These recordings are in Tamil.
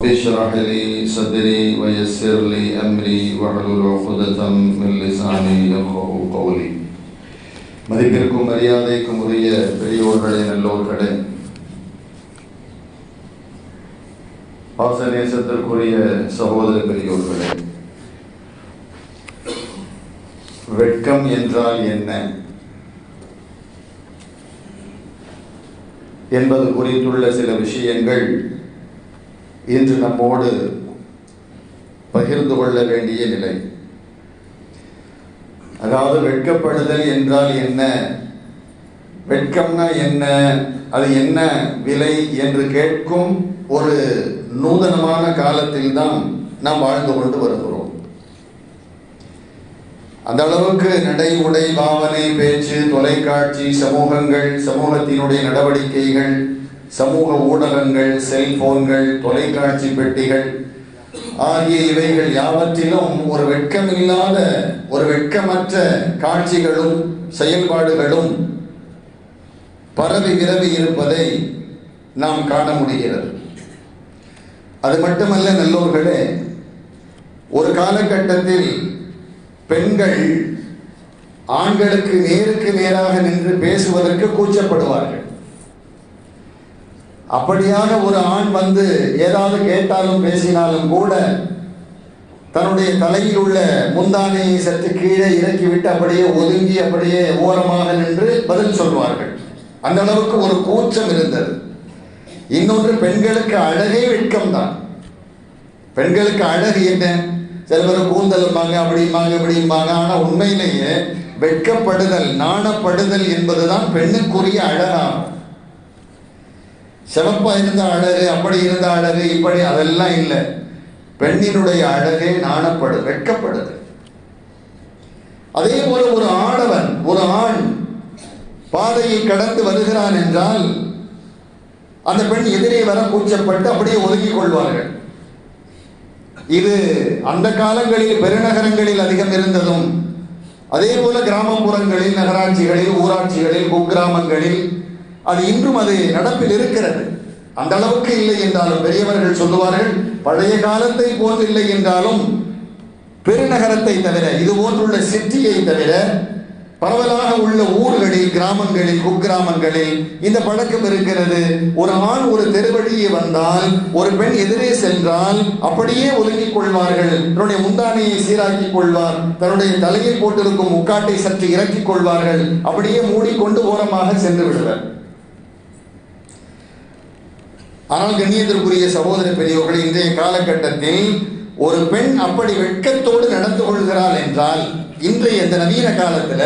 اشرح لي صدري ويسر لي أمري واحلل عقدة من لساني يفقهوا قولي மதிப்பிற்கும் மரியாதைக்கும் உரிய பெரியோர்களே நல்லோர்களே பாசநேசத்திற்குரிய சகோதர பெரியோர்களே வெட்கம் என்றால் என்ன என்பது குறித்துள்ள சில விஷயங்கள் இன்று நம்மோடு பகிர்ந்து கொள்ள வேண்டிய நிலை. அதாவது வெட்கப்படுதல் என்றால் என்ன? வெட்கம்னா என்ன? அது என்ன விலை என்று கேட்கும் ஒரு நூதனமான காலத்தில் தான் நாம் வாழ்ந்து கொண்டு வருகிறோம். அந்த அளவுக்கு நடை உடை பாவனை பேச்சு தொலைக்காட்சி சமூகங்கள் சமூகத்தினுடைய நடவடிக்கைகள் சமூக ஊடகங்கள் செல்போன்கள் தொலைக்காட்சி பெட்டிகள் ஆகிய இவைகள் யாவற்றிலும் ஒரு வெட்கமில்லாத ஒரு வெட்கமற்ற காட்சிகளும் செயல்பாடுகளும் பரவி விரவி இருப்பதை நாம் காண முடிகிறது. அது மட்டுமல்ல நல்லோர்களே ஒரு காலகட்டத்தில் பெண்கள் ஆண்களுக்கு நேருக்கு நேராக நின்று பேசுவதற்கு கூச்சப்படுவார்கள். அப்படியாக ஒரு ஆண் வந்து ஏதாவது கேட்டாலும் பேசினாலும் கூட தன்னுடைய தலையில் உள்ள முந்தானையை சற்று கீழே இறக்கிவிட்டு அப்படியே ஒதுங்கி அப்படியே ஓரமாக நின்று பதில் சொல்வார்கள். அந்த அளவுக்கு ஒரு கூச்சம் இருந்தது. இன்னொன்று பெண்களுக்கு அழகே வெட்கம்தான். பெண்களுக்கு அழகு என்ன? சில பேர் கூந்தலும்பாங்க அப்படிம்பாங்க இப்படிம்பாங்க ஆனால் உண்மையிலேயே வெட்கப்படுதல் நாணப்படுதல் என்பதுதான் பெண்ணுக்குரிய அழகாகும். சிவப்பா இருந்த அழகு அப்படி இருந்த அழகு இப்படி அதெல்லாம் இல்லை. பெண்ணினுடைய அழகே நாணப்படு வெட்கப்படுது. அதே போல ஒரு ஆடவன் ஒரு ஆண் பாதையை கடந்து வருகிறான் என்றால் அந்த பெண் எதிரே வர கூச்சப்பட்டு அப்படியே ஒதுக்கிக் கொள்வார்கள். இது அந்த காலங்களில் பெருநகரங்களில் அதிகம் இருந்ததும் அதே போல கிராமப்புறங்களில் நகராட்சிகளில் ஊராட்சிகளில் குக்கிராமங்களில் அது இன்றும் அது நடப்பில் இருக்கிறது. அந்த அளவுக்கு இல்லை என்றாலும் பெரியவர்கள் சொல்லுவார்கள் பழைய காலத்தை போன்று இல்லை என்றாலும் பெருநகரத்தை தவிர இது போன்றுள்ள சிட்டியை தவிர பரவலாக உள்ள ஊர்களில் கிராமங்களில் குக்கிராமங்களில் இந்த பழக்கம் இருக்கிறது. ஒரு ஆண் ஒரு தெருவழியே வந்தால் ஒரு பெண் எதிரே சென்றால் அப்படியே ஒதுங்கிக் கொள்வார்கள். தன்னுடைய முந்தானையை சீராக்கிக் கொள்வார். தன்னுடைய தலையை போட்டிருக்கும் முக்காட்டை சற்று இறக்கிக் கொள்வார்கள். அப்படியே மூடிக்கொண்டு ஓரமாக சென்று விடுவர். ஆனால் கண்ணியத்திற்குரிய சகோதர பெரியவர்கள் இன்றைய காலகட்டத்தில் ஒரு பெண் அப்படி வெட்கத்தோடு நடந்து கொள்கிறாள் என்றால் இன்றைய இந்த நவீன காலத்தில்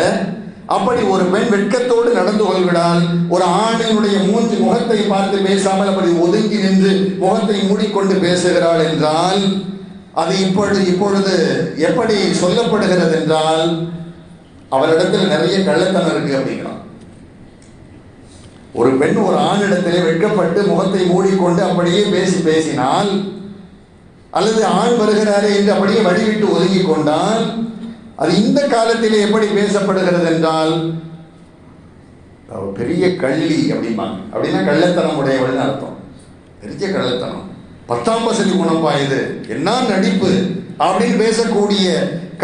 அப்படி ஒரு பெண் வெட்கத்தோடு நடந்து கொள்கிறாள் ஒரு ஆணினுடைய மூன்று முகத்தை பார்த்து பேசாமல் அப்படி ஒதுங்கி நின்று முகத்தை மூடிக்கொண்டு பேசுகிறாள் என்றால் அது இப்பொழுது இப்பொழுது எப்படி சொல்லப்படுகிறது என்றால் அவரிடத்தில் நிறைய கள்ளத்தனம் இருக்கு அப்படிங்கிறான். ஒரு பெண் ஒரு ஆணிடத்திலே வெட்கப்பட்டு முகத்தை மூடிக்கொண்டு அப்படியே பேசி பேசினால் அல்லது ஆண் வருகிறாரே என்று அப்படியே வடிவிட்டு ஒதுங்கி கொண்டால் அது இந்த காலத்திலே எப்படி பேசப்படுகிறது என்றால் பெரிய கள்ளி அப்படிம்பாங்க. அப்படின்னா கள்ளத்தனம் உடையவள்னு அர்த்தம். பெரிய கள்ளத்தனம். பத்தாம் வசதி குணப்பா இது என்ன நடிப்பு அப்படின்னு பேசக்கூடிய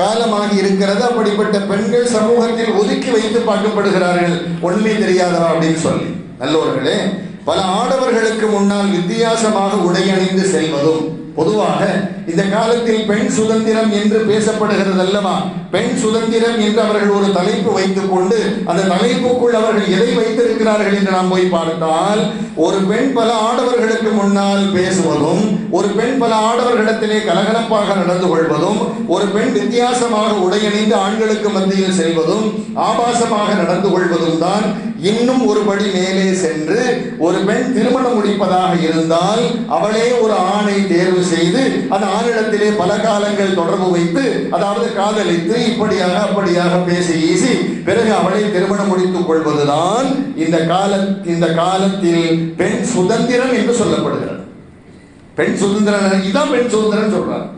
காலமாகி இருக்கிறது அப்படிப்பட்ட பெண்கள் சமூகத்தில் ஒதுக்கி வைத்து பார்க்கப்படுகிறார்கள் ஒன்றுமே தெரியாதவா அப்படின்னு சொல்லி. நல்லவர்களே பல ஆடவர்களுக்கு முன்னால் வித்தியாசமாக உடை அணிந்து செல்வதும் பொதுவாக இந்த காலத்தில் பெண் சுதந்திரம் என்று பேசப்படுகிறது அல்லவா? பெண் சுதந்திரம் என்று அவர்கள் ஒரு தலைப்பு வைத்துக் கொண்டு அந்த தலைப்புக்குள் அவர்கள் எதை வைத்திருக்கிறார்கள் என்று நாம் போய் பார்த்தால் ஒரு பெண் பல ஆடவர்களுக்கு முன்னால் பேசுவதும் ஒரு பெண் பல ஆடவர்களிடத்திலே கலகலப்பாக நடந்து கொள்வதும் ஒரு பெண் வித்தியாசமாக உடையணிந்து ஆண்களுக்கு மத்தியில் செல்வதும் ஆபாசமாக நடந்து கொள்வதும் தான் இன்னும் ஒரு படி மேலே சென்று ஒரு பெண் திருமணம் முடிப்பதாக இருந்தால் அவளே ஒரு ஆணை தேர்வு செய்து அந்த ஆணிடத்திலே பல காலங்கள் தொடர்பு வைத்து அதாவது காதலித்து இப்படியாக அப்படியாக பேசி ஈசி பிறகு அவளை திருமணம் முடித்துக் கொள்வதுதான் இந்த கால இந்த காலத்தில் பெண் சுதந்திரம் என்று சொல்லப்படுகிறது. பெண் சுதந்திரம் இதான் பெண் சுதந்திரம் சொல்றார்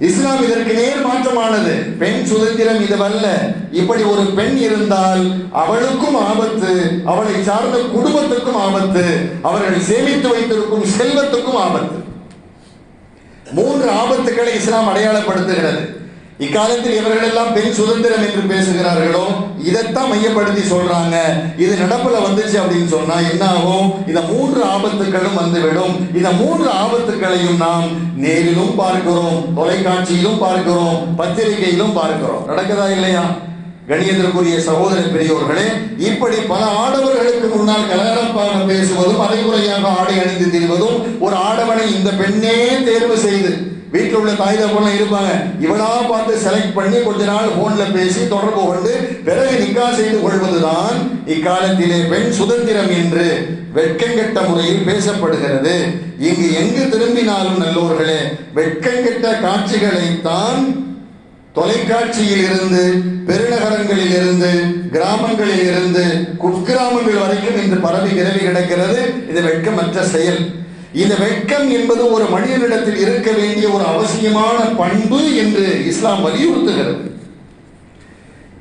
இஸ்லாம் இதற்கு நேர் மாற்றமானது. பெண் சுதந்திரம் இதுவல்ல. இப்படி ஒரு பெண் இருந்தால் அவளுக்கும் ஆபத்து அவளை சார்ந்த குடும்பத்துக்கும் ஆபத்து அவர்கள் சேமித்து வைத்திருக்கும் செல்வத்துக்கும் ஆபத்து. மூன்று ஆபத்துக்களை இஸ்லாம் அடையாளப்படுத்துகிறது. இக்காலத்தில் இவர்களெல்லாம் பெண் சுதந்திரம் என்று பேசுகிறார்களோ இதைத்தான் மையப்படுத்தி சொல்றாங்க. இது நடப்புல வந்துச்சு அப்படின்னு சொன்னா என்ன ஆகும் இந்த மூன்று ஆபத்துக்களும் வந்துவிடும். இந்த மூன்று ஆபத்துக்களையும் நாம் நேரிலும் பார்க்கிறோம் தொலைக்காட்சியிலும் பார்க்கிறோம் பத்திரிகையிலும் பார்க்கிறோம். நடக்குதா இல்லையா? கணியத்திற்குரிய சகோதர பெரியோர்களே இப்படி பல ஆடவர்களுக்கு முன்னால் கலகலப்பாக பேசுவதும் அரைகுறையாக ஆடை அணிந்து திரிவதும் ஒரு ஆடவனை இந்த பெண்ணே தேர்வு செய்து வீட்டில் உள்ள தாய் தப்பெல்லாம் இருப்பாங்க. இவளா பார்த்து செலக்ட் பண்ணி கொஞ்ச நாள் போன்ல பேசி தொடர்பு கொண்டு பிறகு நிக்கா செய்து கொள்வதுதான் இக்காலத்திலே பெண் சுதந்திரம் என்று வெட்கங்கெட்ட முறையில் பேசப்படுகிறது. இங்கு எங்கு திரும்பினாலும் நல்லோர்களே வெட்கங்கெட்ட காட்சிகளைத்தான் தொலைக்காட்சியில் இருந்து பெருநகரங்களில் இருந்து கிராமங்களில் இருந்து குக்கிராமங்கள் வரைக்கும் இன்று பரவி கிரவி கிடக்கிறது. இது வெட்கமற்ற செயல். இந்த வெட்கம் என்பது ஒரு மனிதனிடத்தில் இருக்க வேண்டிய ஒரு அவசியமான பண்பு என்று இஸ்லாம் வலியுறுத்துகிறது.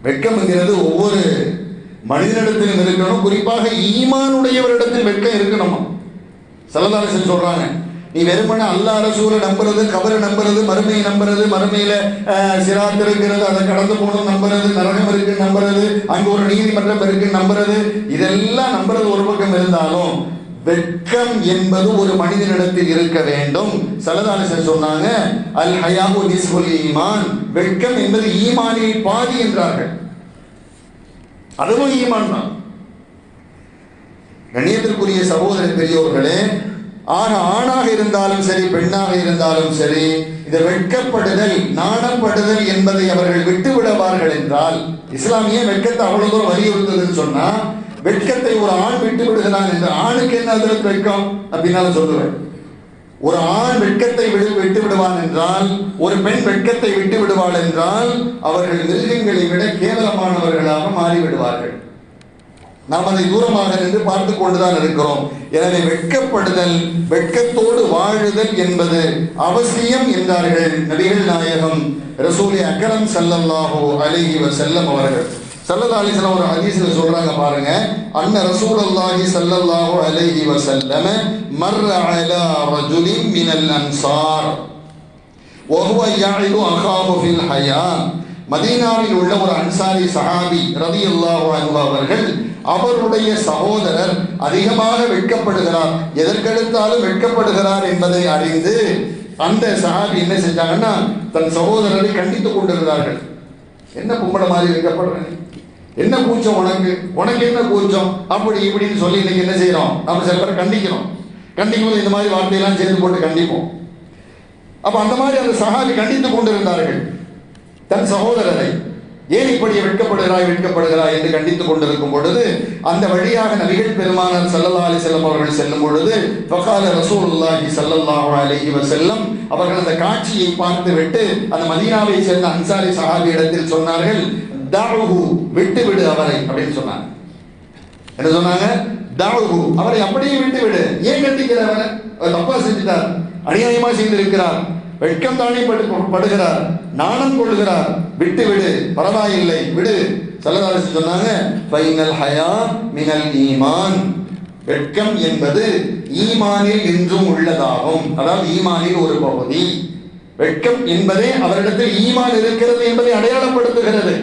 வெட்கம்ங்கிறது ஒவ்வொரு மனிதனிடத்திலும் இருக்கணும். குறிப்பாக ஈமானுடையவரிடத்தில் வெட்கம் இருக்கணுமா. சல்லதாரசன் சொல்றாங்க நீ வெறுமனே அல்லா ரசூலை நம்புறது கபரை நம்புறது மறுமையை நம்புறது மறுமையில அஹ், சிராத் இருக்கிறது அதை கடந்து போகணும் நம்புறது நரகம் இருக்கு நம்புறது அங்க ஒரு நீதிமன்றம் இருக்கு நம்புறது இதெல்லாம் நம்புறது ஒரு பக்கம் இருந்தாலும் வெட்கம் என்பது ஒரு மனிதனிடத்தில் இருக்க வேண்டும். சலதாலிசன் சொன்னாங்க அல் ஹயாபு நிஸ்புல் ஈமான். வெட்கம் என்பது ஈமானில் பாதி என்றார்கள். அதுவும் ஈமான் தான். கண்ணியத்திற்குரிய சகோதர பெரியோர்களே ஆக ஆணாக இருந்தாலும் சரி பெண்ணாக இருந்தாலும் சரி இந்த வெட்கப்படுதல் நாணப்படுதல் என்பதை அவர்கள் விட்டு விடுவார்கள் என்றால் இஸ்லாமிய வெட்கத்தை அவ்வளவு தூரம் வலியுறுத்துதுன்னு சொன்னா வெட்கத்தை ஒரு ஆண் விட்டு விடுகிறான் என்று ஆணுக்கு என்ன அதில் வெட்கம்? அப்படின்னால சொல்லுவேன். ஒரு ஆண் வெட்கத்தை விடு விட்டு விடுவான் என்றால் ஒரு பெண் வெட்கத்தை விட்டு விடுவாள் என்றால் அவர்கள் மிருகங்களை விட கேவலமானவர்களாக மாறிவிடுவார்கள். நாம் அதை தூரமாக நின்று பார்த்து கொண்டுதான் இருக்கிறோம் எனவே வெட்கப்படுதல் வெட்கத்தோடு வாழுதல் என்பது அவசியம் என்றார்கள் நபிகள் நாயகம் ரசூலி அக்கரம் ஸல்லல்லாஹு அலைஹி வஸல்லம் அவர்கள் சல்லல்லாஹு அலைஹி வஸல்லம் ஒரு ஹதீஸ்ல சொல்றாங்க பாருங்க அன்ன ரசூலுல்லாஹி ஸல்லல்லாஹு அலைஹி வஸல்லம் மர்ர அலா ரஜுலின் மினல் அன்சார் وهو يعد أخاه في الحياة மதீனாவில் உள்ள ஒரு அன்சாரி சஹாபி ரதியுல்லாஹு அன்ஹு அவர்கள் அவருடைய சகோதரர் அதிகமாக வெட்கப்படுகிறார். எதற்கெடுத்தாலும் வெட்கப்படுகிறார் என்பதை அறிந்து அந்த சஹாபி என்ன செஞ்சாங்கன்னா தன் சகோதரரை கண்டித்துக் கொண்டிருந்தார்கள். என்ன பொம்பளை மாதிரி வெட்கப்படுற? என்ன கூச்சம் உனக்கு? உனக்கு என்ன கூச்சம்? அப்படி இப்படின்னு சொல்லி இன்னைக்கு என்ன செய்யறோம்? நம்ம சில பேர் கண்டிக்கிறோம். கண்டிக்கும் போது இந்த மாதிரி வார்த்தையெல்லாம் சேர்த்து போட்டு கண்டிப்போம். அப்ப அந்த மாதிரி அந்த சஹாபி கண்டித்துக் கொண்டிருந்தார்கள். தன் சகோதரரை ஏன் இப்படி வெட்கப்படுகிறாய் வெட்கப்படுகிறாய் என்று கண்டித்துக் கொண்டிருக்கும் பொழுது அந்த வழியாக நபிகள் பெருமானார் சல்லல்லா அலி செல்லம் அவர்கள் செல்லும் பொழுது ஃபகால ரசூலுல்லாஹி ஸல்லல்லாஹு அலைஹி வஸல்லம் அவர்கள் அந்த காட்சியை பார்த்து விட்டு அந்த மதீனாவை சேர்ந்த அன்சாரி சஹாபி இடத்தில் சொன்னார்கள் தாவுகு விட்டு விடு அவரை அப்படின்னு சொன்னாங்க. என்ன சொன்னாங்க? தாவுகு அவரை அப்படியே விட்டு விடு ஏன் கட்டிக்கிற அவரை தப்பா செஞ்சுட்டார் அநியாயமா செய்திருக்கிறார். வெட்கம் தானே படு படுகிறார் நாணம் கொள்கிறார் விட்டு விடு பரவாயில்லை விடு. சல்லதாரசு சொன்னாங்க ஃபைனல் ஹயா மினல் ஈமான். வெட்கம் என்பது ஈமானில் இன்றும் உள்ளதாகும். அதாவது ஈமானில் ஒரு பகுதி. வெட்கம் என்பதே அவரிடத்தில் ஈமான் இருக்கிறது என்பதை அடையாளப்படுத்துகிறது.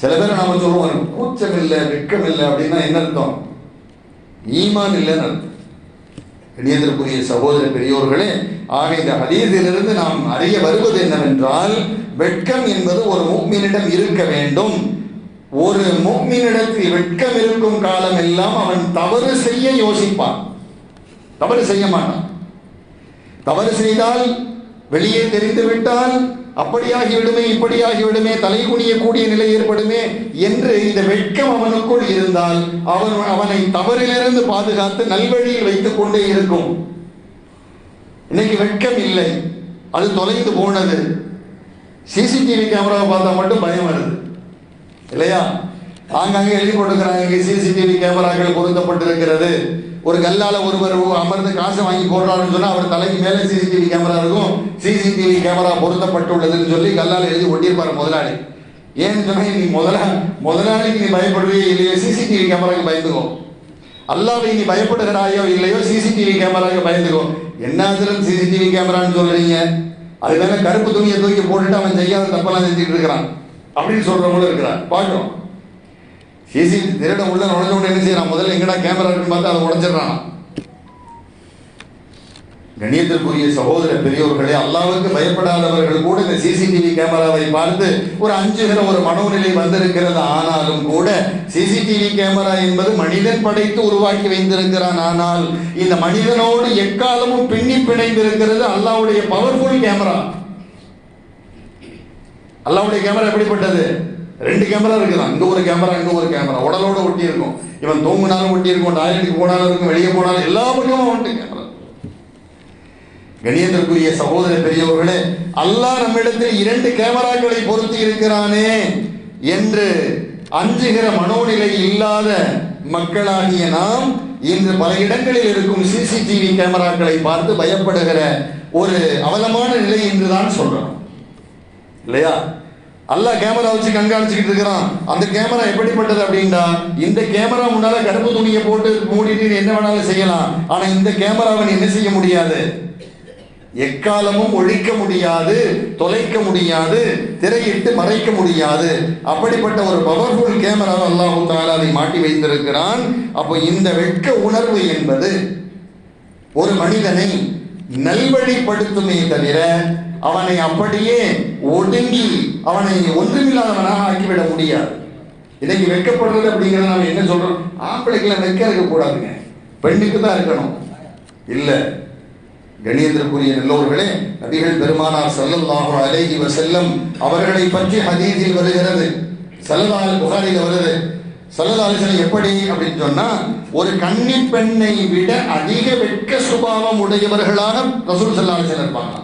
சில பேர் நாம சொல்லுவோம் கூச்சம் இல்லை வெட்கம் இல்லை அப்படின்னா என்ன அர்த்தம்? ஈமான் இல்லைன்னு அர்த்தம். இணையத்திற்குரிய சகோதர பெரியோர்களே ஆக இந்த ஹதீஸிலிருந்து நாம் அறிய வருவது என்னவென்றால் வெட்கம் என்பது ஒரு முக்மீனிடம் இருக்க வேண்டும். ஒரு முக்மீனிடத்தில் வெட்கம் இருக்கும் காலம் எல்லாம் அவன் தவறு செய்ய யோசிப்பான். தவறு செய்ய மாட்டான். தவறு செய்தால் வெளியே தெரிந்து அப்படியாகிவிடுமே அப்படியாகி விடுமே இப்படியாகி விடுமே தலை குனியக்கூடிய நிலை ஏற்படுமே என்று இந்த வெட்கம் அவனுக்குள் இருந்தால் அவன் அவனை தவறிலிருந்து பாதுகாத்து நல்வழியில் வைத்துக் கொண்டே இருக்கும். இன்னைக்கு வெட்கம் இல்லை. அது தொலைந்து போனது. சிசிடிவி கேமராவை பார்த்தா மட்டும் பயம் வருது. இல்லையா? ஆங்காங்கே எழுதி போட்டுக்கிறாங்க சிசிடிவி கேமராக்கள் பொருத்தப்பட்டிருக்கிறது. ஒரு கல்லால ஒருவர் அமர்ந்து காசை வாங்கி போடுறாருன்னு சொன்னா அவர் தலைக்கு மேலே சிசிடிவி கேமரா இருக்கும். சிசிடிவி கேமரா பொருத்தப்பட்டுள்ளதுன்னு சொல்லி கல்லால எழுதி ஒட்டியிருப்பாரு முதலாளி. ஏன்னு சொன்னா நீ முதலா முதலாளிக்கு நீ பயப்படுறியோ இல்லையோ சிசிடிவி கேமராக்கு பயந்துக்கோ. அல்லாவை நீ பயப்படுகிறாயோ இல்லையோ சிசிடிவி கேமராக்கு பயந்துக்கோ. என்னத்திலும் சிசிடிவி கேமரான்னு சொல்றீங்க? அது மேல கருப்பு துணியை தூக்கி போட்டுட்டு அவன் செய்யாத தப்பெல்லாம் செஞ்சுட்டு இருக்கிறான். அப்படின்னு சொல்றவங்களும் இருக்கிறான் பார்க்கிறோம் சிசி திருடம் உள்ள நுழைஞ்ச உடனே என்ன செய்யறான்? முதல்ல எங்கடா கேமரா இருக்குன்னு பார்த்து அதை உடஞ்சிடறான் கணியத்திற்குரிய சகோதர பெரியோர்களே அல்லாவுக்கு பயப்படாதவர்கள் கூட இந்த சிசிடிவி கேமராவை பார்த்து ஒரு அஞ்சுகிற ஒரு மனோநிலை வந்திருக்கிறது. ஆனாலும் கூட சிசிடிவி கேமரா என்பது மனிதன் படைத்து உருவாக்கி வைத்திருக்கிறான். ஆனால் இந்த மனிதனோடு எக்காலமும் பின்னி பிணைந்திருக்கிறது அல்லாவுடைய பவர்ஃபுல் கேமரா அல்லாவுடைய கேமரா எப்படிப்பட்டது? ரெண்டு கேமரா இருக்குது இங்க ஒரு கேமரா இங்க ஒரு கேமரா. உடலோட ஒட்டி இருக்கும் இவன் தூங்கினாலும் ஒட்டி இருக்கும் டாய்லெட்டுக்கு போனாலும் இருக்கும் வெளியே போனாலும் எல்லா பக்கமும் வந்துட்டு கேமரா. கணியத்திற்குரிய சகோதர பெரியவர்களே அல்லாஹ் நம்மிடத்தில் இரண்டு கேமராக்களை பொருத்தி இருக்கிறானே என்று அஞ்சுகிற மனோநிலை இல்லாத மக்களாகிய நாம் இன்று பல இடங்களில் இருக்கும் சிசிடிவி கேமராக்களை பார்த்து பயப்படுகிற ஒரு அவலமான நிலை என்றுதான் சொல்றோம் இல்லையா? அல்லா கேமரா வச்சு கண்காணிச்சுக்கிட்டு இருக்கிறான். அந்த கேமரா எப்படிப்பட்டது அப்படின்னா இந்த கேமரா முன்னால கருப்பு துணியை போட்டு மூடிட்டு என்ன வேணாலும் செய்யலாம். ஆனா இந்த கேமராவை நீ என்ன செய்ய முடியாது? எக்காலமும் ஒழிக்க முடியாது தொலைக்க முடியாது திரையிட்டு மறைக்க முடியாது. அப்படிப்பட்ட ஒரு பவர்ஃபுல் கேமராவை அல்லாஹு தாலா அதை மாட்டி வைத்திருக்கிறான். அப்போ இந்த வெட்க உணர்வு என்பது ஒரு மனிதனை நல்வழிப்படுத்துமே தவிர அவனை அப்படியே ஒடுங்கி அவனை ஒன்றுமில்லாதவனாக ஆக்கிவிட முடியாது. இன்னைக்கு வெட்கப்படுறது அப்படிங்கிறத நம்ம என்ன சொல்றோம்? ஆம்பளைக்கெல்லாம் வெக்க இருக்கக்கூடாதுங்க பெண்ணுக்கு தான் இருக்கணும். இல்லை. கணியத்திற்குரிய நல்லோர்களே நபிகள் பெருமானார் ஸல்லல்லாஹு அலைஹி செல்லம் அவர்களை பற்றி ஹதீதில் வருகிறது. ஸல்லல்லாஹு புகாரில் வருது. ஸல்லல்லாஹு எப்படி அப்படின்னு சொன்னா ஒரு கன்னி பெண்ணை விட அதிக வெட்க சுபாவம் உடையவர்களாக ரசூல் செல்லாலிசன் இருப்பாங்க.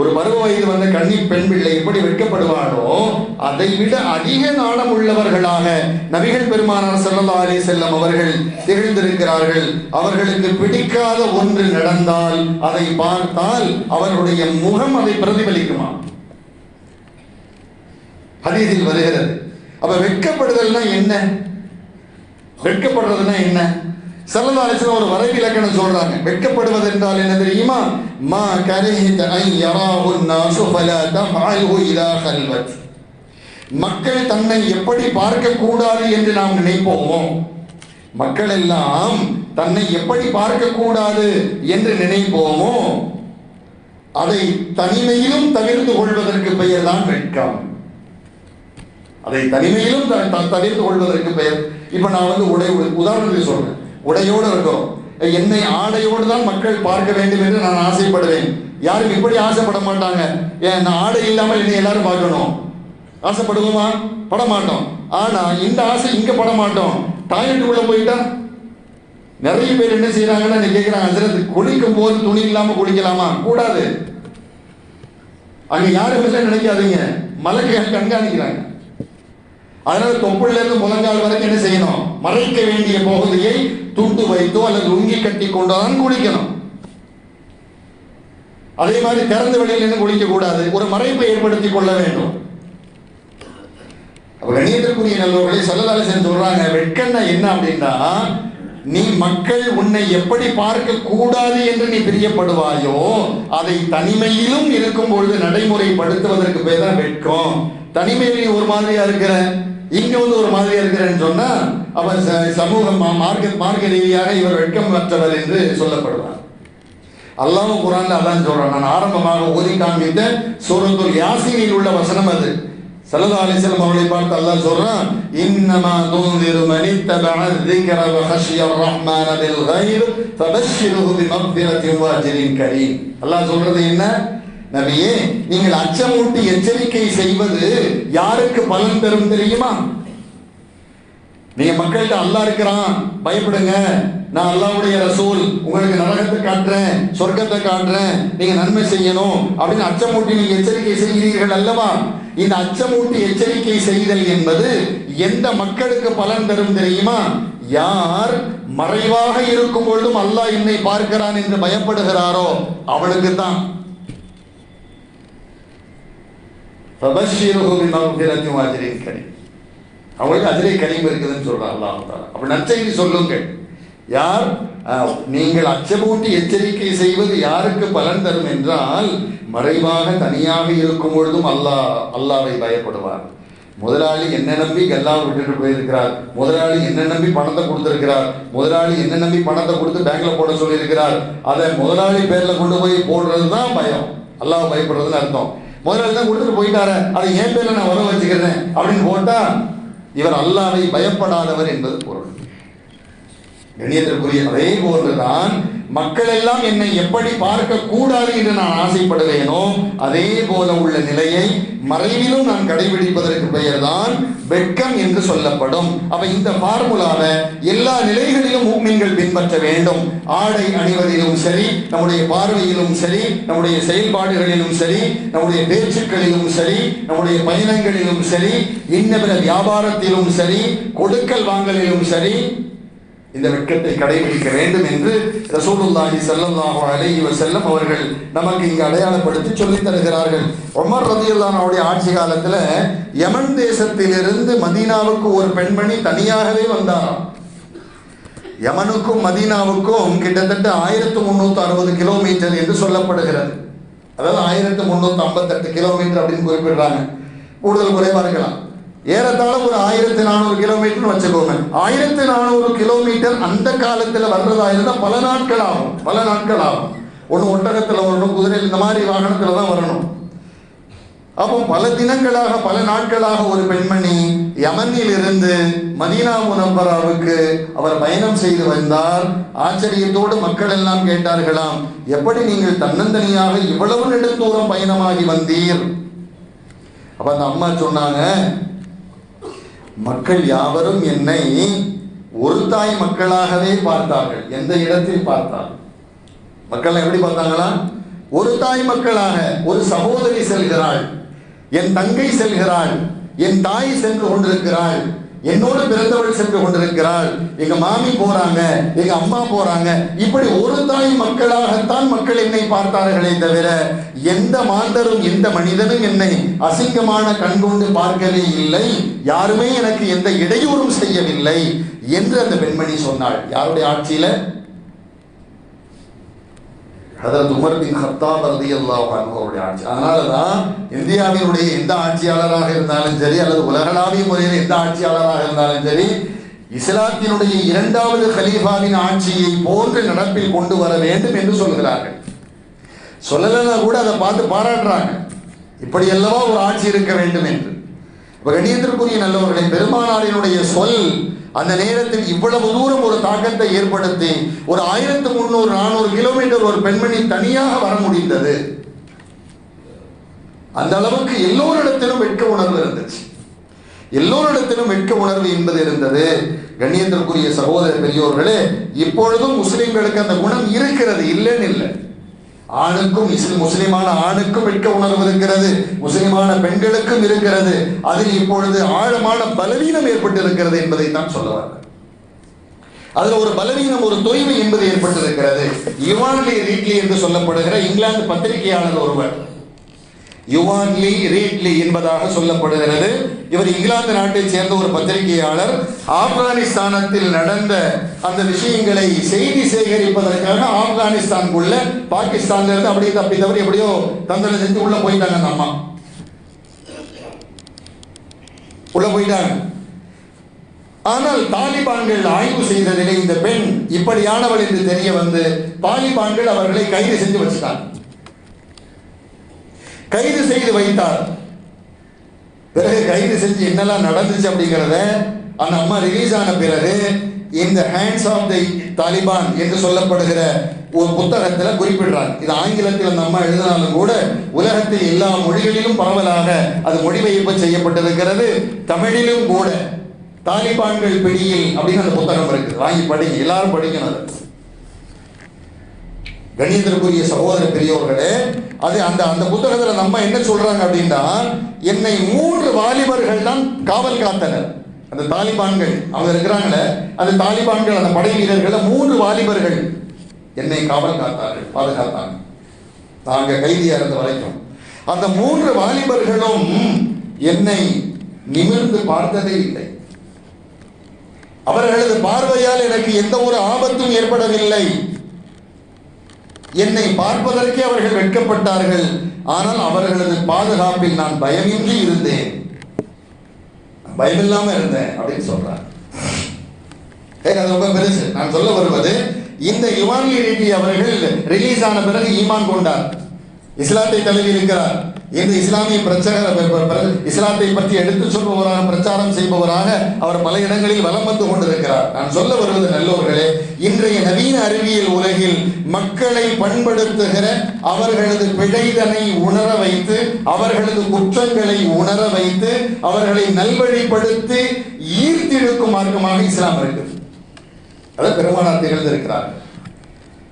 ஒரு பருவ வயது வந்த கன்னி பெண் பிள்ளை எப்படி வெட்கப்படுவாரோ அதை விட அதிக நாணம் உள்ளவர்களாக நபிகள் பெருமானார் ஸல்லல்லாஹு அலைஹி செல்லம் அவர்கள் திகழ்ந்திருக்கிறார்கள். அவர்களுக்கு பிடிக்காத ஒன்று நடந்தால் அதை பார்த்தால் அவர்களுடைய முகம் அதை பிரதிபலிக்குமா? ஹதீஸில் வருகிறது. அப்ப வெட்கப்படுதல்னா என்ன? வெட்கப்படுறதுன்னா என்ன? சல்லா அலிஸ்லாம் ஒரு வரைவு இலக்கணம் சொல்றாங்க. வெட்கப்படுவது என்றால் என்ன தெரியுமா? மா கரஹித ஐ யராஹு நாசு ஃபலா தஃபஅல்ஹு இலா கல்வத் மக்கள் தன்னை எப்படி பார்க்க கூடாது என்று நாம் நினைப்போமோ? மக்கள் எல்லாம் தன்னை எப்படி பார்க்க கூடாது என்று நினைப்போமோ? அதை தனிமையிலும் தவிர்த்து கொள்வதற்கு பெயர் தான் வெட்கம். அதை தனிமையிலும் தவிர்த்து கொள்வதற்கு பெயர். இப்ப நான் வந்து உடை உதாரணத்துக்கு சொல்றேன். உடையோடு இருக்கும் என்னை ஆடையோடு தான் மக்கள் பார்க்க வேண்டும் என்று நான் ஆசைப்படுவேன். யாரும் இப்படி ஆசைப்பட மாட்டாங்க. ஏன் நான் ஆடை இல்லாமல் என்னை எல்லாரும் பார்க்கணும். ஆசைப்படுவோமா? பட மாட்டோம் ஆனா இந்த ஆசை இங்க பட மாட்டோம் டாய்லெட் உள்ள போயிட்டா நிறைய பேர் என்ன செய்யறாங்கன்னு கேட்கிறாங்க அதில் குளிக்கும் போது துணி இல்லாம குளிக்கலாமா? கூடாது. அங்க யாரும் நினைக்காதீங்க. மலக்கு கண்காணிக்கிறாங்க. அதனால தொப்புள்ள இருந்து முழங்கால் வரைக்கும் என்ன செய்யணும்? மறைக்க வேண்டிய பகுதியை துண்டு வைத்தோ அல்லது உங்கி கட்டி கொண்டோதான் குளிக்கணும். அதே மாதிரி திறந்த வெளியில் இருந்து குளிக்க கூடாது ஒரு மறைப்பை ஏற்படுத்திக் கொள்ள வேண்டும். கணியத்திற்குரிய நல்லவர்களை சொல்லதாலசன் சொல்றாங்க வெட்கன்னா என்ன அப்படின்னா நீ மக்கள் உன்னை எப்படி பார்க்க கூடாது என்று நீ பிரியப்படுவாயோ அதை தனிமையிலும் இருக்கும் பொழுது நடைமுறைப்படுத்துவதற்கு பேர் தான் வெட்கம். தனிமையில் நீ ஒரு மாதிரியா இருக்கிற? இங்க வந்து ஒரு மாதிரியா இருக்கிறேன்னு சொன்னா அவர் ச- சமூகம் மா- மார்க்க மார்க்க ரீதியாக இவர் வெட்கமற்றவர் என்று சொல்லப்படுவார் அல்லாஹ் குரான்ல அதான் சொல்றான் நான் ஆரம்பமாக ஓதி காண்பித்த சூரத்துல் யாசீனில் உள்ள வசனம் அது சல்லல்லாஹு அலைஹி வஸல்லம் அவர்களை பார்த்து அல்லாஹ் சொல்றான் இன்னமா துன்திரு மன் இத்தபஅ الذِّكْرَ وخشي الرحمن بالغيب فبشره بمغفرة واجر كريم அல்லாஹ் சொல்றது என்ன நபியே நீங்கள் அச்சமூட்டி எச்சரிக்கை செய்வது யாருக்கு பலன் தரும் தெரியுமா? நீங்க மக்கள்கிட்ட அல்லாஹ் இருக்கிறான் பயப்படுங்க. நான் அல்லாவுடைய ரசூல் உங்களுக்கு நரகத்தை காட்டுறேன் சொர்க்கத்தை காட்டுறேன் நீங்க நன்மை செய்யணும் அப்படின்னு அச்சமூட்டி நீங்க எச்சரிக்கை செய்கிறீர்கள் அல்லவா? இந்த அச்சமூட்டி எச்சரிக்கை செய்தல் என்பது எந்த மக்களுக்கு பலன் தரும் தெரியுமா? யார் மறைவாக இருக்கும் பொழுதும் அல்லாஹ் என்னை பார்க்கிறான் என்று பயப்படுகிறாரோ அவளுக்கு தான் ஃபபஷ்ஷிருஹு பிமக்ஃபிரத்தின் வஅஜ்ரின் கரீம் அவங்களுக்கு அதிலே கரீம் இருக்குதுன்னு சொல்றான் அல்லாஹ் தாலா அப்படி நற்செய்தி சொல்லுங்கள். யார்? நீங்கள் அச்சமூட்டி எச்சரிக்கை செய்வது யாருக்கு பலன் தரும் என்றால் மறைவாக தனியாக இருக்கும் பொழுதும் அல்லாஹ் அல்லாவை பயப்படுவார். முதலாளி என்ன நம்பி கல்லாவை விட்டுட்டு போயிருக்கிறார். முதலாளி என்ன நம்பி பணத்தை கொடுத்துருக்கிறார். முதலாளி என்ன நம்பி பணத்தை கொடுத்து பேங்க்ல போட சொல்லியிருக்கிறார். அதை முதலாளி பேர்ல கொண்டு போய் போடுறது தான் பயம். அல்லாஹ் பயப்படுறதுன்னு அர்த்தம். முதலாளி தான் கொடுத்துட்டு போயிட்டாரு. அதை என் பேர்ல நான் வர வச்சுக்கிறேன் அப்படின்னு போட்டா இவர் அல்லாவை பயப்படாதவர் என்பது பொருள். கணியத்திற்குரிய அதே போன்றுதான் மக்கள் எல்லாம் என்னை எப்படி பார்க்க கூடாது என்று நான் ஆசைப்படுவேனோ அதே போல உள்ள நிலையை மறைவிலும் நான் கடைபிடிப்பதற்கு பெயர்தான் வெட்கம் என்று சொல்லப்படும். அப்ப இந்த பார்முலாவை எல்லா நிலைகளிலும் மூமின்கள் பின்பற்ற வேண்டும். ஆடை அணிவதிலும் சரி நம்முடைய பார்வையிலும் சரி நம்முடைய செயல்பாடுகளிலும் சரி நம்முடைய பேச்சுக்களிலும் சரி நம்முடைய பயணங்களிலும் சரி இன்ன வியாபாரத்திலும் சரி கொடுக்கல் வாங்கலிலும் சரி இந்த வெட்கத்தை கடைபிடிக்க வேண்டும் என்று ரசூலுல்லாஹி ஸல்லல்லாஹு அலைஹி வஸல்லம் அவர்கள் நமக்கு இங்கு அடையாளப்படுத்தி சொல்லித் தருகிறார்கள். உமர் ரதியுல்லானுடைய ஆட்சி காலத்துல யமன் தேசத்திலிருந்து மதீனாவுக்கு ஒரு பெண்மணி தனியாகவே வந்தாராம். யமனுக்கும் மதீனாவுக்கும் கிட்டத்தட்ட ஆயிரத்து முந்நூற்று அறுபது கிலோமீட்டர் என்று சொல்லப்படுகிறது. அதாவது ஆயிரத்து முன்னூத்தி ஐம்பத்தெட்டு கிலோமீட்டர் அப்படின்னு குறிப்பிடுறாங்க. கூடுதல் குறைவா இருக்கலாம். ஏறத்தாழ ஒரு ஆயிரத்தி நானூறு கிலோமீட்டர் வச்சுக்கோங்க. ஆயிரத்தி நானூறு கிலோமீட்டர் அந்த காலத்துல வர்றதா இருந்தா பல நாட்கள் ஆகும். பல நாட்கள் ஆகும். ஒன்று ஒட்டகத்துல வரணும் குதிரையில் இந்த மாதிரி வாகனத்துல தான் வரணும். அப்போ பல தினங்களாக பல நாட்களாக ஒரு பெண்மணி யமனில் இருந்து மதீனா முனம்பராவுக்கு அவர் பயணம் செய்து வந்தார். ஆச்சரியத்தோடு மக்கள் எல்லாம் கேட்டார்களாம் எப்படி நீங்கள் தன்னந்தனியாக இவ்வளவு நெடுந்தூரம் பயணமாகி வந்தீர்? அப்ப அந்த அம்மா சொன்னாங்க மக்கள் யாவரும் என்னை ஒரு தாய் மக்களாகவே பார்த்தார்கள். எந்த இடத்தில் பார்த்தார்கள் மக்கள் எப்படி பார்த்தாங்களா? ஒரு தாய் மக்களாக ஒரு சகோதரி செல்கிறாள் என் தங்கை செல்கிறாள் என் தாய் சென்று கொண்டிருக்கிறாள். என்னோடு பிறந்தவள் சென்று கொண்டிருக்கிறாள். எங்க மாமி போறாங்க எங்க அம்மா போறாங்க. இப்படி ஒரு தாய் மக்களாகத்தான் மக்கள் என்னை பார்த்தார்களே தவிர எந்த மாந்தரும் எந்த மனிதனும் என்னை அசிங்கமான கண்கொண்டு பார்க்கவே இல்லை. யாருமே எனக்கு எந்த இடையூறும் செய்யவில்லை என்று அந்த பெண்மணி சொன்னாள். யாருடைய ஆட்சியில? ஹதரத் உமர் பின் ஹத்தாப் ரதி அன்ஹு அவருடைய ஆட்சி. அதனால தான் இந்தியாவினுடைய எந்த ஆட்சியாளராக இருந்தாலும் சரி அல்லது உலகளாவிய முறையில் எந்த ஆட்சியாளராக இருந்தாலும் சரி இஸ்லாத்தினுடைய இரண்டாவது கலீஃபாவின் ஆட்சியை போன்று நடப்பில் கொண்டு வர வேண்டும் என்று சொல்கிறார்கள் சொல்லலைன்னா கூட அதை பார்த்து பாராட்டுறாங்க. இப்படி அல்லவா ஒரு ஆட்சி இருக்க வேண்டும் என்று. இப்ப கண்ணியத்திற்குரிய நல்லவர்களை பெருமானாரினுடைய சொல் அந்த நேரத்தில் இவ்வளவு தூரம் ஒரு தாக்கத்தை ஏற்படுத்தி ஒரு ஆயிரத்து முந்நூறு நானூறு கிலோமீட்டர் ஒரு பெண்மணி தனியாக வர முடிந்தது. அந்த அளவுக்கு எல்லோரிடத்திலும் வெட்க உணர்வு இருந்துச்சு. எல்லோரிடத்திலும் வெட்க உணர்வு என்பது இருந்தது. கண்ணியத்திற்குரிய சகோதர பெரியோர்களே இப்பொழுதும் முஸ்லிம்களுக்கு அந்த குணம் இருக்கிறது இல்லைன்னு இல்லை. ஆணுக்கும் முஸ்லிமான ஆணுக்கும் வெட்க உணர்வு இருக்கிறது. முஸ்லிமான பெண்களுக்கும் இருக்கிறது. அதில் இப்பொழுது ஆழமான பலவீனம் ஏற்பட்டு இருக்கிறது என்பதை தான் சொல்லுவார்கள். அதுல ஒரு பலவீனம் ஒரு தொய்வு என்பது ஏற்பட்டிருக்கிறது. யுவான்லி ரீட்லி என்று சொல்லப்படுகிற இங்கிலாந்து பத்திரிகையாளர் ஒருவர் யுவான்லி ரீட்லி என்பதாக சொல்லப்படுகிறது. இவர் இங்கிலாந்து நாட்டைச் சேர்ந்த ஒரு பத்திரிகையாளர். ஆப்கானிஸ்தானத்தில் நடந்த அந்த விஷயங்களை செய்தி சேகரிப்பதற்காக ஆப்கானிஸ்தானுக்குள்ள பாகிஸ்தான்ல இருந்து அப்படியே தப்பி தவறி எப்படியோ தந்தனை செஞ்சு உள்ள போயிட்டாங்க அந்த அம்மா. உள்ள போயிட்டாங்க. ஆனால் தாலிபான்கள் ஆய்வு செய்ததிலே இந்த பெண் இப்படியானவள் என்று தெரிய வந்து தாலிபான்கள் அவர்களை கைது செஞ்சு வச்சுட்டாங்க. கைது செய்து வைத்தார். பிறகு கைது செஞ்சு என்னெல்லாம் நடந்துச்சு அப்படிங்கிறத அந்த அம்மா ரிலீஸ் ஆன பிறகு இந்த ஹேண்ட்ஸ் ஆஃப் தி தாலிபான் என்று சொல்லப்படுகிற ஒரு புத்தகத்தில் குறிப்பிடுறார் இது ஆங்கிலத்தில் அந்த அம்மா எழுதினாலும் கூட உலகத்தில் எல்லா மொழிகளிலும் பரவலாக அது மொழிபெயர்ப்பு செய்யப்பட்டிருக்கிறது. தமிழிலும் கூட. தாலிபான்கள் பிடியில் அப்படின்னு அந்த புத்தகம் இருக்குது வாங்கி படிங்க. எல்லாரும் படிக்கணும் அது. கணியத்திற்குரிய சகோதர பெரியோர்களே அது அந்த அந்த புத்தகத்தில் நம்ம என்ன சொல்றாங்க அப்படின்னா என்னை மூன்று வாலிபர்கள் தான் காவல் காத்தனர். அந்த தாலிபான்கள் அவங்க இருக்கிறாங்களே அந்த தாலிபான்கள் அந்த படை வீரர்கள் மூன்று வாலிபர்கள் என்னை காவல் காத்தார்கள் பாதுகாத்தாங்க. நாங்க கைதியா இருந்த வரைக்கும். அந்த மூன்று வாலிபர்களும் என்னை நிமிர்ந்து பார்த்ததே இல்லை. அவர்களது பார்வையால் எனக்கு எந்த ஒரு ஆபத்தும் ஏற்படவில்லை. என்னை பார்ப்பதற்கே அவர்கள் வெட்கப்பட்டார்கள். ஆனால் அவர்களது பாதுகாப்பில் நான் பயமின்றி இருந்தேன். பயமில்லாம இருந்தேன் அப்படின்னு சொல்றார். அது ரொம்ப பெருசு. நான் சொல்ல வருவது இந்த யுவானிலிட்டி அவர்கள் ரிலீஸ் ஆன பிறகு ஈமான் கொண்டார். இஸ்லாத்தை தழுவி இருக்கிறார். இந்த இஸ்லாமிய பிரச்சார இஸ்லாத்தை பற்றி எடுத்து சொல்பவராக பிரச்சாரம் செய்பவராக அவர் பல இடங்களில் வலம் வந்து கொண்டிருக்கிறார். நான் சொல்ல வருவது நல்லவர்களே இன்றைய நவீன அறிவியல் உலகில் மக்களை பண்படுத்துகிற அவர்களது பிழைதனை உணர வைத்து அவர்களது குற்றங்களை உணர வைத்து அவர்களை நல்வழிப்படுத்தி ஈர்த்திழுக்கும் மார்க்கமாக இஸ்லாம் இருக்குது அதை பெருமானார் திகழ்ந்திருக்கிறார்கள்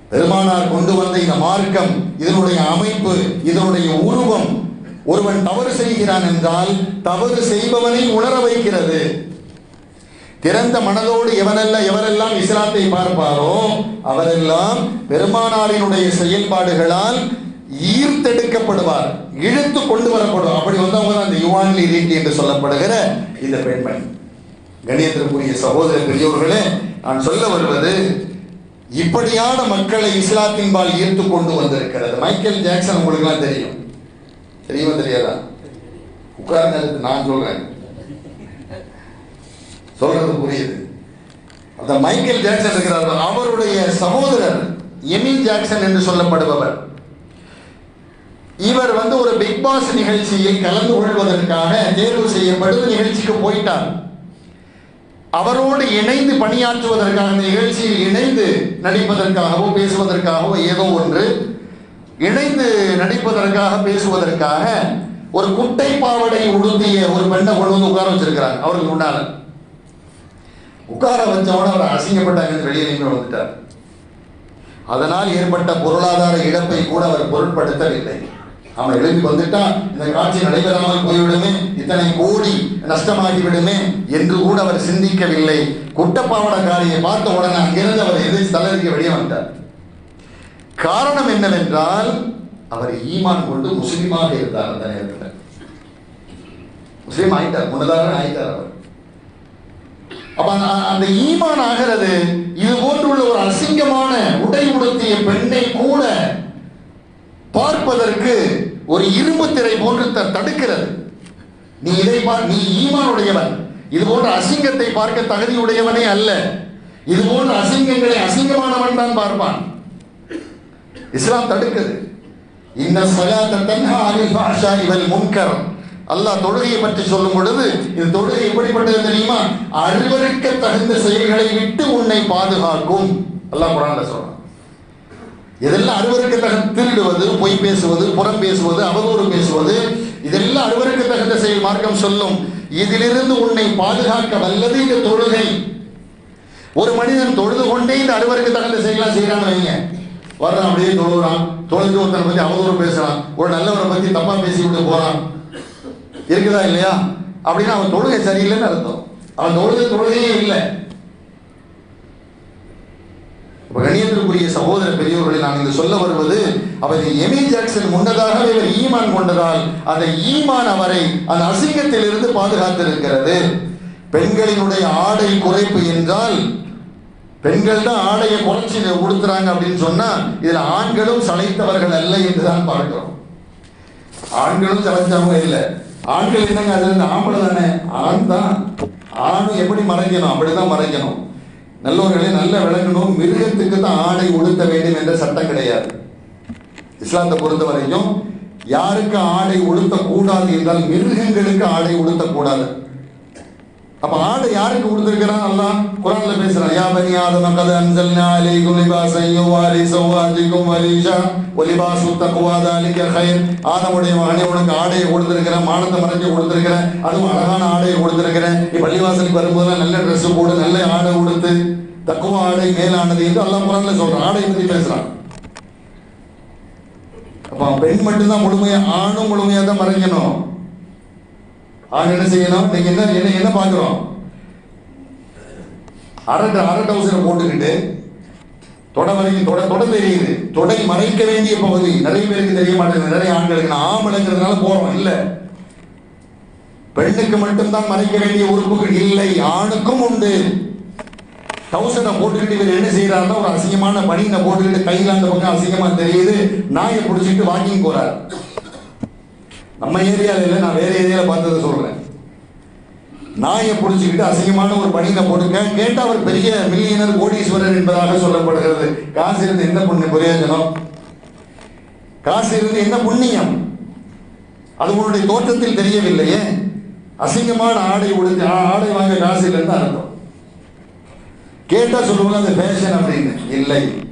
பெருமானார் கொண்டு வந்த இந்த மார்க்கம் இதனுடைய அமைப்பு இதனுடைய உருவம் ஒருவன் தவறு செய்கிறான் என்றால் தவறு செய்பவனை உணர வைக்கிறது. திறந்த மனதோடு எவனெல்லாம் எவரெல்லாம் இஸ்லாத்தை பார்ப்பாரோ அவரெல்லாம் பெருமானாரினுடைய செயல்பாடுகளால் ஈர்த்தெடுக்கப்படுவார் இழுத்து கொண்டு வரப்படும். அப்படி வந்தவங்க அந்த யுவான்லி ரீட்டி என்று சொல்லப்படுகிற இந்த பெண்மணி. கணியத்திற்குரிய சகோதர பெரியோர்களே நான் சொல்ல வருவது இப்படியான மக்களை இஸ்லாத்தின்பால் ஈர்த்து கொண்டு வந்திருக்கிறது. மைக்கேல் ஜாக்சன் உங்களுக்குலாம் தெரியும். தெரியுமா தெரியாதா? உட்கார்ந்து நான் சொல்றேன். சொல்றது புரியுது. அந்த மைக்கேல் ஜாக்சன் இருக்கிறார். அவருடைய சகோதரர் எமின் ஜாக்சன் என்று சொல்லப்படுபவர். இவர் வந்து ஒரு பிக் பாஸ் நிகழ்ச்சியில் கலந்து கொள்வதற்காக தேர்வு செய்யப்பட்டு நிகழ்ச்சிக்கு போயிட்டார். அவரோடு இணைந்து பணியாற்றுவதற்காக நிகழ்ச்சியில் இணைந்து நடிப்பதற்காகவோ பேசுவதற்காகவோ ஏதோ ஒன்று இணைந்து நடிப்பதற்காக பேசுவதற்காக ஒரு குட்டை பாவடை உடுத்திய ஒரு பெண்ணை கொண்டு வந்து உட்கார வச்சிருக்கிறாங்க. அவருக்கு முன்னால. உட்கார வச்சவன அவர் அசிங்கப்பட்டாங்க வெளியே நின்று வந்துட்டார். அதனால் ஏற்பட்ட பொருளாதார இழப்பை கூட அவர் பொருட்படுத்தவில்லை. அவன் எழுதி வந்துட்டான் இந்த காட்சி நடைபெறாமல் போய்விடுமே இத்தனை கோடி நஷ்டமாகி விடுமே என்று கூட அவர் சிந்திக்கவில்லை. குட்டப்பாவடக்காரியை பார்த்த உடனே அங்கிருந்து அவர் எதிர்த்து தலைவருக்கு வெளியே வந்தார் காரணம் என்னவென்றால் அவர் ஈமான் கொண்டு முஸ்லீமாக இருந்தார் அந்த நேரத்தில். முஸ்லீம் ஆயிட்டார் முன்னதாக ஆயிட்டார் அவர். அப்ப அந்த- ஈமான் ஆகிறது இது போன்றுள்ள ஒரு அசிங்கமான உடை உடுத்திய பெண்ணை கூட பார்ப்பதற்கு ஒரு இரும்பு திரை போன்று தடுக்கிறது. நீ இதை நீ ஈமானுடையவன். இது போன்ற அசிங்கத்தை பார்க்க தகுதியுடையவனே அல்ல. இது போன்ற அசிங்கங்களை அசிங்கமானவன் தான் பார்ப்பான். இஸ்லாம் தடுக்குது. இந்த சலாத்த தன்ஹா அனில் ஃபாஹ்ஷாஇ வல் முன்கர். அல்லாஹ் தொழுகையை பற்றி சொல்லும் பொழுது இந்த தொழுகை எப்படிப்பட்டது தெரியுமா? அருவருக்க தகுந்த செயல்களை விட்டு உன்னை பாதுகாக்கும். அல்லாஹ் குரான்ல சொல்றான். இதெல்லாம் அருவருக்கு தகுந்த திருடுவது பொய் பேசுவது புறம் பேசுவது அவதூறு பேசுவது இதெல்லாம் அருவருக்கு தகுந்த செயல் மார்க்கம் சொல்லும். இதிலிருந்து உன்னை பாதுகாக்க வல்லது இந்த தொழுகை. ஒரு மனிதன் தொழுது கொண்டே இந்த அறுவருக்கு தகுந்த செயலாம் செய்யறான்னு வைங்க. வர்றான் அப்படியே தொழுகிறான் தொழுது ஒருத்தனை பத்தி அவதூறு பேசுறான். ஒரு நல்லவரை பத்தி தப்பா பேசி விட்டு போறான். இருக்குதா இல்லையா? அப்படின்னா அவன் தொழுகை சரியில்லைன்னு அர்த்தம். அவன் தொழுகை தொழுகையே இல்லை. கணியத்திற்குரிய சகோதர பெரியவர்களை நான் இங்கு சொல்ல வருவது அவர் எமி ஜாக்சன் முன்னதாகவே இவர் ஈமான் கொண்டதால் அந்த ஈமான் அவரை அந்த அசிங்கத்திலிருந்து பாதுகாத்திருக்கிறது. பெண்களினுடைய ஆடை குறைப்பு என்றால் பெண்கள் தான் ஆடையை குறைச்சி உடுத்துறாங்க அப்படின்னு சொன்னா இதுல ஆண்களும் சளைத்தவர்கள் அல்ல என்றுதான் பார்க்கிறோம். ஆண்களும் சளைச்சவங்க இல்லை. ஆண்கள் என்னங்க அது வந்து ஆம்பளை தானே? ஆண் தான். ஆணும் எப்படி மறைக்கணும்? அப்படிதான் மறைக்கணும். நல்லவர்களே நல்ல விளங்கணும். மிருகத்துக்கு தான் ஆடை உடுத்த வேண்டும் என்ற சட்டம் கிடையாது. இஸ்லாத்தை பொறுத்த வரைக்கும் யாருக்கு ஆடை உடுத்தக்கூடாது என்றால் மிருகங்களுக்கு ஆடை உடுத்தக்கூடாது. அப்ப ஆடை யாருக்கு கொடுத்திருக்கிறான்? அல்லாஹ் குரான்ல பேசுறான். யா பனி ஆதம கத அன்சல்னா அலைக்கும் லிபாசன் யுவாரி சௌவாதிக்கும் வலீஷா ஒலிபாசு தக்குவா தாலிக்க ஹைர் ஆதமுடைய மகனே உனக்கு ஆடையை கொடுத்திருக்கிறேன் மானத்தை மறைஞ்சு கொடுத்திருக்கிறேன் அதுவும் அழகான ஆடையை கொடுத்திருக்கிறேன். நீ பள்ளிவாசலுக்கு வரும்போதெல்லாம் நல்ல ட்ரெஸ் போடு நல்ல ஆடை கொடுத்து தக்குவா ஆடை மேலானது என்று அல்லாஹ் குரான்ல சொல்றான். ஆடை பத்தி பேசுறான். அப்ப பெண் மட்டும்தான் முழுமையா ஆணும் முழுமையா தான் மறைக்கணும். ஆக என்ன செய்யணும்? நீங்க என்ன என்ன என்ன பாக்குறோம் அரை அரை டவுசரை போட்டுக்கிட்டு தொட வரைக்கும் தொட தொட தெரியுது. தொடை மறைக்க வேண்டிய பகுதி. நிறைய பேருக்கு தெரிய மாட்டேங்குது. நிறைய ஆண்களுக்கு நான் ஆம்பளைங்கிறதுனால போறோம். இல்ல. பெண்ணுக்கு மட்டும்தான் மறைக்க வேண்டிய உறுப்புகள் இல்லை. ஆணுக்கும் உண்டு. டவுசரை போட்டுக்கிட்டு இவர் என்ன செய்யறாருன்னா ஒரு அசிங்கமான பனியனை போட்டுக்கிட்டு கையில் அந்த பக்கம் அசிங்கமா தெரியுது. நாயை பிடிச்சிட்டு வாக்கிங் போறாரு. நம்ம ஏரியாவில் இல்லை நான் வேறு ஏரியாவில் பார்த்ததை சொல்கிறேன் நாயை பிடிச்சிக்கிட்டு அசிங்கமான ஒரு பணியில போட்டுருக்கேன் கேட்டால் அவர் பெரிய மில்லியனர் கோடீஸ்வரர் என்பதாக சொல்லப்படுகிறது. காசு இருந்து என்ன புண்ணிய பிரயோஜனம். காசு இருந்து என்ன புண்ணியம்? அது உன்னுடைய தோற்றத்தில் தெரியவில்லையே. அசிங்கமான ஆடை உடுத்து ஆ- ஆடை வாங்க காசு இல்லைன்னு அர்த்தம். கேட்டால் சொல்லுவாங்க அந்த ஃபேஷன் அப்படின்னு. இல்லை.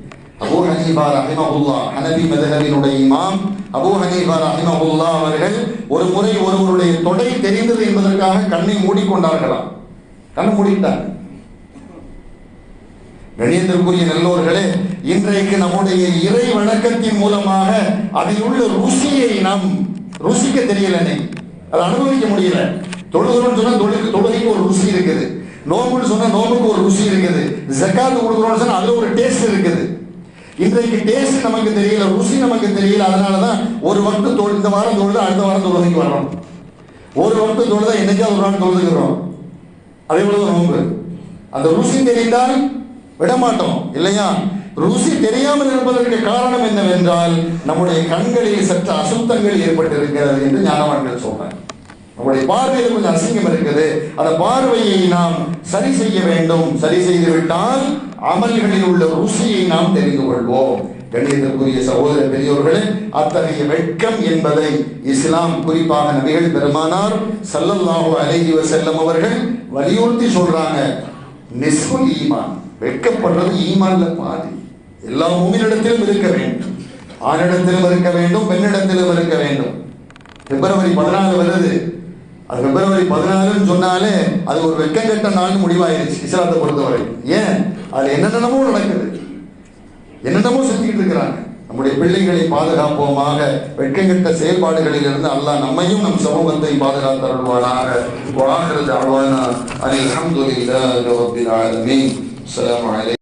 அபூ ஹனீஃபா ரஹிமகுல்லா ஹனபி மதஹபினுடைய இமாம் அபூ ஹனீஃபா ரஹிமகுல்லா அவர்கள் ஒரு முறை ஒருவருடைய தொடை தெரிந்தது என்பதற்காக கண்ணை மூடிக்கொண்டார்களாம் கண்ணை மூடிட்டாங்க கணியத்திற்குரிய நல்லோர்களே இன்றைக்கு நம்முடைய இறை வணக்கத்தின் மூலமாக அதில் உள்ள ருசியை நாம் ருசிக்க தெரியல அதை அனுபவிக்க முடியல. தொழுகிறோம்னு சொன்னா தொழுக்கு தொழுகைக்கு ஒரு ருசி இருக்குது. நோம்புன்னு சொன்னா நோம்புக்கு ஒரு ருசி இருக்குது. ஜக்காத்து கொடுக்குறோம்னு சொன்னா அதுல ஒரு டேஸ்ட் இருக்குது. இன்றைக்கு டேஸ்ட் நமக்கு தெரியல ருசி நமக்கு தெரியல அதனால தான் ஒரு வக்து தொழு இந்த வாரம் தொழுது அடுத்த வாரம் தொழுகைக்கு வர்றோம் ஒரு வக்து தொழுதா என்னைக்காவது ஒரு நாள் தொழுதுக்கிறோம்? அதே போல நோன்பு. அந்த ருசி தெரிந்தால் விடமாட்டோம் இல்லையா? ருசி தெரியாமல் இருப்பதற்கு காரணம் என்னவென்றால் நம்முடைய கண்களில் சற்று அசுத்தங்கள் ஏற்பட்டிருக்கிறது என்று ஞானவான்கள் சொல்றாங்க. நம்முடைய பார்வையில் கொஞ்சம் அசிங்கம் இருக்குது அந்த பார்வையை நாம் சரி செய்ய வேண்டும். சரி செய்து விட்டால் அமல்களில் உள்ள ருசியை நாம் தெரிந்து கொள்வோம். கண்ணியத்திற்குரிய சகோதர பெரியோர்களே அத்தகைய வெட்கம் என்பதை இஸ்லாம் குறிப்பாக நபிகள் பெருமானார் சல்லல்லாஹு அலைஹி வஸல்லம் அவர்கள் வலியுறுத்தி சொல்றாங்க. நிஸ்புல் ஈமான். வெட்கப்படுறது ஈமான்ல பாதி. எல்லா மூமினிடத்திலும் இருக்க வேண்டும். ஆணிடத்திலும் இருக்க வேண்டும் பெண்ணிடத்திலும் இருக்க வேண்டும். பிப்ரவரி பதினாலு வருது. அது பிப்ரவரி பதினாலுன்னு சொன்னாலே அது ஒரு வெட்கங்கெட்ட நாள் முடிவாயிருச்சு இஸ்லாத்தை பொறுத்தவரை. ஏன்? அது என்னென்னமோ நடக்குது. என்னென்னமோ செஞ்சுக்கிட்டு இருக்கிறாங்க. நம்முடைய பிள்ளைகளை பாதுகாப்போமாக வெட்கங்கட்ட செயல்பாடுகளில் இருந்து அல்லாஹ் நம்மையும் நம் சமூகத்தை பாதுகாத்தருள்வானாக வாஹிரு தஅவானா அனில் ஹம்துலில்லாஹி ரப்பில் ஆலமீன். அஸ்ஸலாமு அலைக்கும்